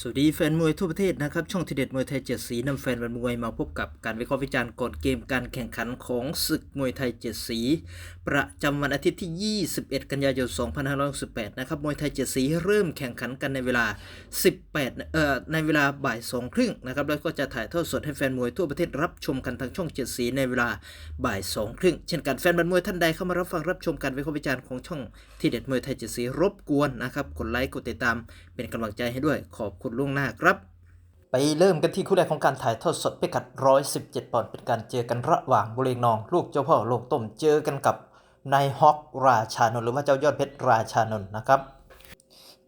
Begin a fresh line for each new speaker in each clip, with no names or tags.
สวัสดีแฟนมวยทั่วประเทศนะครับ ช่องทีเด็ดมวยไทยเจ็ดสีนำแฟนมวยมาพบกับการวิเคราะห์วิจารณ์ก่อนเกมการแข่งขันของศึกมวยไทยเจ็ดสี ประจำวันอาทิตย์ที่ 21 กันยายน 2568 นะครับมวยไทยเจ็ดสีเริ่มแข่งขันกันในเวลา 18 เอ่อในเวลาบ่ายสองครึ่งนะครับแล้วก็จะถ่ายทอดสดให้แฟนมวยทั่วประเทศรับชมกันทางช่องเจ็ดสีในเวลาบ่ายสองครึ่งเช่นกันแฟนบันมวยท่านใดเข้ามารับฟังรับชมการวิเคราะห์วิจารณ์ของช่องทีเด็ดมวยไทยเจ็ดสีรบกวนนะครับกดไลค์กดติดตามเป็นกำลังใจให้ด้วยขอบคุณล่วงหน้าครับ ไปเริ่มกันที่คู่แรกของการถ่ายทอดสดพิกัด 117 ปอนด์เป็นการเจอกันระหว่างบุเรงนอง ลูกเจ้าพ่อลงต้มเจอกันกับนายฮอกราชานนท์หรือว่าเจ้ายอดเพชรราชานนท์นะครับ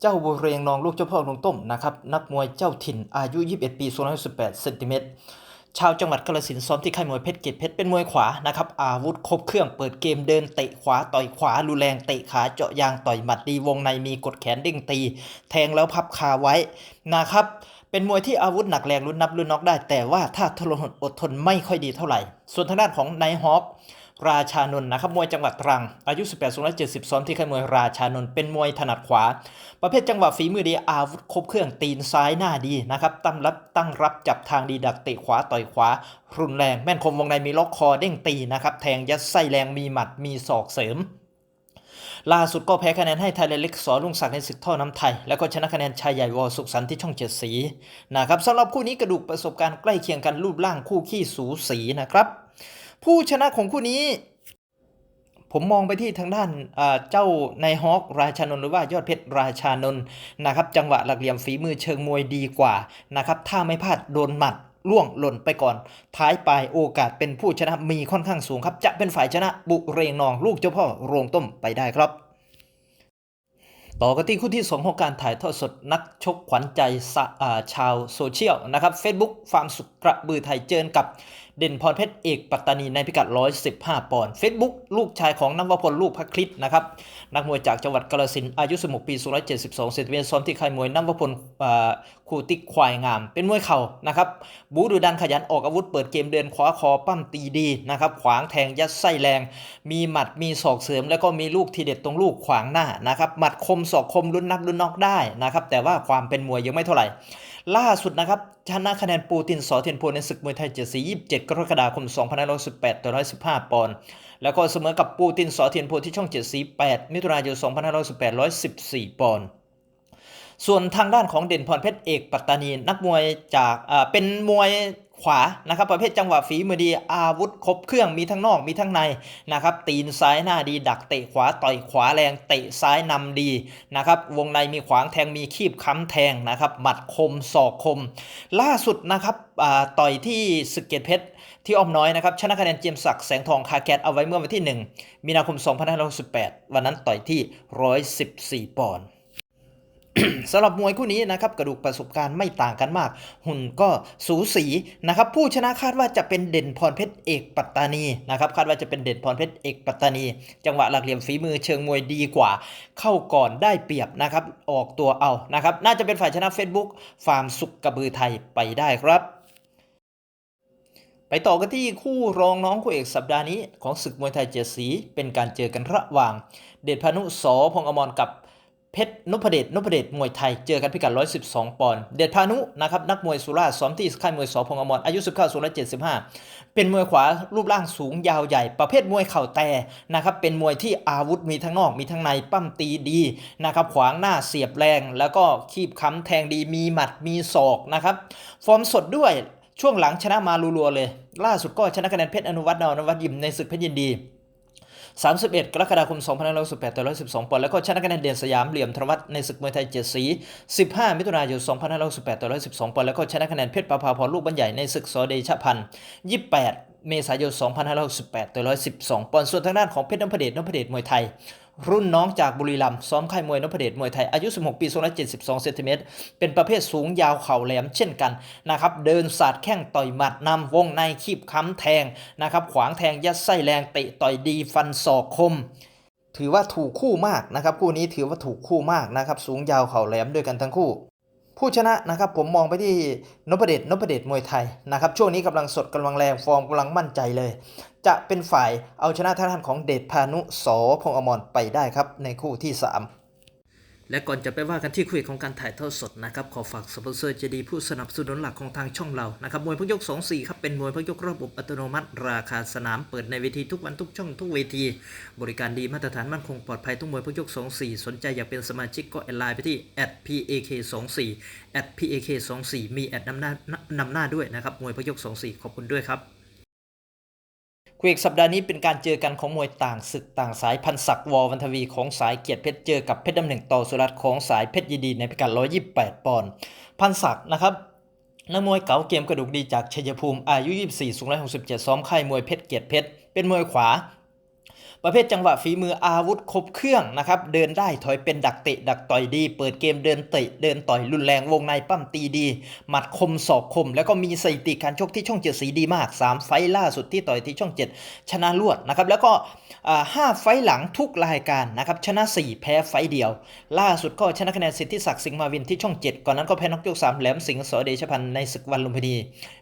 เจ้าบุเรงนองลูกเจ้าพ่อลงต้มนะครับนักมวยเจ้าถิ่นอายุ 21 ปี218เซนติเมตร ชาวจังหวัดกาฬสินซ้อมที่ค่ายมวยเพชรเกตเพชรเป็นมวยขวานะครับอาวุธครบเครื่องเปิดเกมเดินเตะขวาต่อยขวารุนแรงเตะขาเจาะยางต่อยหมัดดีวงในมีกดแขนเด้งตี แทงแล้วพับคาไว้นะครับเป็นมวยที่อาวุธหนักแรงรุนนับรุนน็อกได้ แต่ว่าถ้าทรหดอดทนไม่ค่อยดีเท่าไหร่ ส่วนทางด้านของนายฮอค ราชานนท์นะครับมวยจังหวัดตรัง อายุ 18 270ซ้อมที่ค่ายมวยราชานนท์เป็นมวยถนัดขวา ประเภทจังหวะฝีมือดีอาวุธครบเครื่องตีนซ้ายหน้าดีนะครับตั้งรับตั้งรับจับทางดีดักเตะขวาต่อยขวา รุนแรงแม่นคมวงในมีล็อกคอเด้งตีนะครับแทงยัดไส้แรงมีหมัดมีศอกเสริมล่าสุดก็แพ้คะแนนให้ไทยเล็กสอลุงศักดิ์ในศึกท่อน้ำไทย แล้วก็ชนะคะแนนชายใหญ่วอสุขสันต์ที่ช่องเจ็ดสีนะครับสำหรับคู่นี้กระดูกประสบการณ์ใกล้เคียงกันรูปร่างคู่ขี้สูสีนะครับ ผู้ชนะของคู่นี้ ผมมองไปที่ทางด้านเจ้านายฮอกราชานนท์หรือว่ายอดเพชรราชานนท์นะครับ จังหวะหลักเหลี่ยมฝีมือเชิงมวยดีกว่านะครับ ถ้าไม่พลาดโดนหมัดล่วงหล่นไปก่อน ท้ายปลายโอกาสเป็นผู้ชนะมีค่อนข้างสูงครับ จะเป็นฝ่ายชนะบุเรงนองลูกเจ้าพ่อโรงต้มไปได้ครับ ต่อกันที่คู่ที่ 2 ของการถ่ายทอดสดนักชกขวัญใจชาวโซเชียลนะครับ Facebook ฟาร์มสุข กระบือไทยเจอกับเด่นพรเพชรเอกปัตตานีในพิกัด 115 ปอนด์ Facebook ลูกชายของนวพลลูกพักคลิตนะครับนักมวยจากจังหวัดกาฬสินธุ์อายุ 16 ปี172 เซนติเมตรซ้อมที่ค่ายมวยนวพลอ่าคูติกควายงาม เป็นมวยเข่านะครับ บูดูดันขยันออกอาวุธเปิดเกมเดินขวาคอปั้มตีดีนะครับ ขวางแทงยัดไส้แรง มีหมัดมีศอกเสริม แล้วก็มีลูกทีเด็ดตรงลูกขวางหน้านะครับหมัดคมศอกคมลุ้นนับลุ้นนอกได้นะครับแต่ว่าความเป็นมวยยังไม่เท่าไหร่ ล่าสุดนะครับชนะคะแนนปูตินสอเทียนโพในศึกมวยไทยเจ็ดสียี่สิบเจ็ดกรกฎาคมสองพันห้าร้อยสิบแปดต่อร้อยสิบห้าปอนด์แล้วก็เสมอกับปูตินสอเทียนโพที่ช่องเจ็ดสีแปดมิถุนายนสองพันห้าร้อยสิบแปดร้อยสิบสี่ปอนด์ส่วนทางด้านของเด่นพรเพชรเอกปัตตานีนักมวยจากเป็นมวย ขวานะครับประเภทจังหวะฝีมือดีอาวุธครบเครื่องมีทั้งนอกมีทั้งในนะครับตีนซ้ายหน้าดี ดักเตะขวาต่อยขวาแรงเตะซ้ายนำดีนะครับวงในมีขวางแทงมีคีบค้ำแทงนะครับหมัดคมศอกคม ล่าสุดนะครับต่อยที่สึกเกตเพชรที่อ้อมน้อยนะครับชนะคะแนนเจมส์ศักดิ์แสงทองคาแคทเอาไว้เมื่อวันที่ 1 มีนาคม 2568 วันนั้นต่อยที่ 114 ปอนด์ สำหรับมวยคู่นี้นะครับกระดูกประสบการณ์ไม่ต่างกันมาก หุ่นก็สูสีนะครับผู้ชนะคาดว่าจะเป็นเด่นพรเพชรเอกปัตตานีนะครับคาดว่าจะเป็นเด่นพรเพชรเอกปัตตานี จังหวะหลักเหลี่ยมฝีมือเชิงมวยดีกว่า เข้าก่อนได้เปรียบนะครับออกตัวเอานะครับน่าจะเป็นฝ่ายชนะ Facebook ฟาร์มสุกกระบือไทยไปได้ครับไปต่อกันที่คู่รองน้องคู่เอกสัปดาห์นี้ของศึกมวยไทยเจ็ดสี เป็นการเจอกันระหว่าง เดชพานุสอพงอมรกับ เพชรนพเดชนพเดชมวยไทย เจอกันพิกัด 112 ปอนด์เดชพานุนะครับนักมวยสุราษฎร์ซ้อมที่ค่ายมวยสอพงอมรอายุ 19สูง175 เป็นมวยขวารูปร่างสูงยาวใหญ่ ประเภทมวยเข่าแต่นะครับเป็นมวยที่อาวุธมีทั้งนอกมีทั้งในปั้มตีดีนะครับขวางหน้าเสียบแรง แล้วก็คีบค้ำแทงดีมีหมัดมีศอกนะครับฟอร์มสดด้วยช่วงหลังชนะมารัวๆเลย ล่าสุดก็ชนะคะแนนเพชรอนุวัฒน์นอนวัฒน์ยิมในศึกเพชรยินดี 31 กรกฎาคม2518ต่อ112ปอนด์แล้วก็ชนะคะแนนเด่นสยามเหลี่ยมธนวัฒน์ในศึกมวยไทยเจ็ดสี 15 มิถุนายน2518ต่อ112ปอนด์แล้วก็ชนะคะแนนเพชรประภาพรลูกบรรใหญ่ในศึกสอเดชพันธ์28 เมษายน2518ต่อ112ปอนด์ส่วนทางด้านของเพชรนพเดชนพเดชมวยไทย รุ่นน้องจากบุรีรัมย์ซ้อมค่ายมวยนพเดชมวยไทยอายุ 16 ปี272เซนติเมตรเป็นประเภทสูงยาวเข่าแหลมเช่นกันนะครับเดินสาดแข้งต่อยหมัดนำวงในคีบค้ำแทงนะครับขวางแทงยัดไส้แรงเตะต่อยดีฟันศอกคมถือว่าถูกคู่มากนะครับ คู่นี้ถือว่าถูกคู่มากนะครับ สูงยาวเข่าแหลมด้วยกันทั้งคู่ ผู้ชนะนะครับผมมองไปที่นพเดชนพเดชมวยไทยนะครับช่วงนี้กำลังสดกำลังแรงฟอร์มกำลังมั่นใจเลย จะเป็นฝ่ายเอาชนะทาทานของเดชพานุสอพงษ์อมรไปได้ครับในคู่ที่ 3 และก่อนจะไปว่ากันที่คุยของการถ่ายทอดสดนะครับขอฝากสปอนเซอร์ใจะดีผู้สนับสนุนหลักของทางช่องเรานะครับมวยพกยก 24 ครับ เป็นมวยพกยกระบบอัตโนมัติ ราคาสนามเปิดในเวทีทุกวันทุกช่องทุกเวที บริการดีมาตรฐานมั่นคงปลอดภัยทุกมวยพกยก 24 สนใจอยากเป็นสมาชิกก็แอดไลน์ไปที่ @pak24 @pak24 มีแอดนำหน้านำหน้าด้วยนะครับมวยพกยก 24 ขอบคุณด้วยครับ คุยอีกสัปดาห์นี้เป็นการเจอกันของมวยต่างศึกต่างสายพันศักวอวันทวีของสายเกียรติเพชรเจอกับเพชรดำหนึ่งต่อสุรัตของสายเพชรยิดีในพิกัด 128 ปอนด์พันศักนะครับนักมวยเก๋าเกมกระดูกดีจากชัยภูมิอายุ 24 สูง167 ซ้อมค่ายมวยเพชรเกียรติเพชรเป็นมวยขวา ประเภทจังหวะฝีมืออาวุธครบเครื่องนะครับ เดินได้ถอยเป็นดักเตะดักต่อยดี เปิดเกมเดินเตะเดินต่อยรุนแรงวงในปั้มตีดี หมัดคมศอกคม แล้วก็มีสถิติการชกที่ช่องเจ็ดสีดีมาก 3 ไฟล่าสุดที่ต่อยที่ช่อง 7 ชนะรวดนะครับ แล้วก็ห้าไฟหลังทุกรายการนะครับชนะ 4 แพ้ไฟเดียว ล่าสุดก็ชนะคะแนนสิทธิศักดิ์สิงห์มาวินที่ช่อง 7 ก่อนนั้นก็แพ้น็อกยกสามแหลมสิงห์สอเดชพันธ์ในศึกวันลุมพินี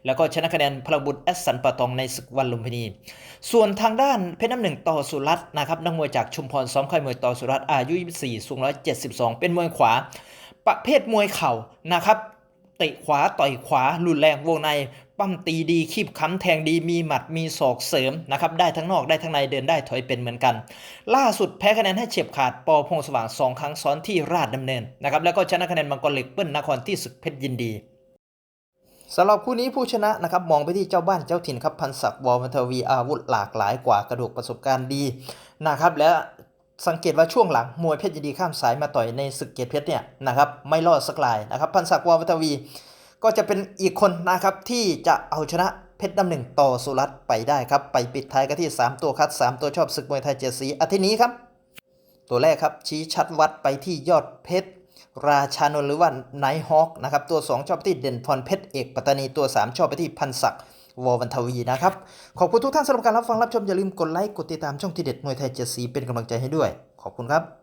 แล้วก็ชนะคะแนนพลบุตรแอสสันปะตองในศึกวันลุมพินี ส่วนทางด้านเพชรน้ำหนึ่งต่อสุรัตน์นะครับนักมวยจากชุมพรซ้อมค่ายมวยต่อสุรัตน์อายุ 24 สูง 172 เป็นมวยขวา ประเภทมวยเข่านะครับเตะขวาต่อยขวารุนแรงวงใน ปั้มตีดีคีบค้ำแทงดีมีหมัดมีศอกเสริมนะครับได้ทั้งนอกได้ทั้งในเดินได้ถอยเป็นเหมือนกัน ล่าสุดแพ้คะแนนให้เฉียบขาดปอพงสว่างสองครั้งซ้อนที่ราชดำเนินนะครับแล้วก็ชนะคะแนนมังกรเหล็กเปิ้ลนครที่ศึกเพชรยินดี สำหรับคู่นี้ผู้ชนะนะครับมองไปที่เจ้าบ้านเจ้าถิ่นครับพันศักดิ์วอลมันทวีอาวุธหลากหลายกว่ากระดูกประสบการณ์ดีนะครับและสังเกตว่าช่วงหลังมวยเพชรยินดีข้ามสายมาต่อยในศึกเกียรติเพชรเนี่ยนะครับไม่รอดสักลายนะครับพันศักดิ์วอลมันทวี ก็จะเป็นอีกคนนะครับที่จะเอาชนะเพชรดำหนึ่งต่อสุรัตไปได้ครับไปปิดท้ายกันที่ 3 ตัวคัด 3 ตัวชอบศึกมวยไทยเจ็ดสีอาทิตย์นี้ครับ ตัวแรกครับชี้ชัดวัดไปที่ยอดเพชร ราชานนท์หรือว่าไนท์ฮอคนะครับตัว 2 ชอบไปที่เด่นพรเพชรเอกปัตตานีตัว 3 ชอบไปที่พันศักดิ์วอวันทวีนะครับ ขอบคุณทุกท่านสำหรับการรับฟังรับชมอย่าลืมกดไลค์กดติดตามช่องทีเด็ดมวยไทยเจ็ดสีเป็นกำลังใจให้ด้วย ขอบคุณครับ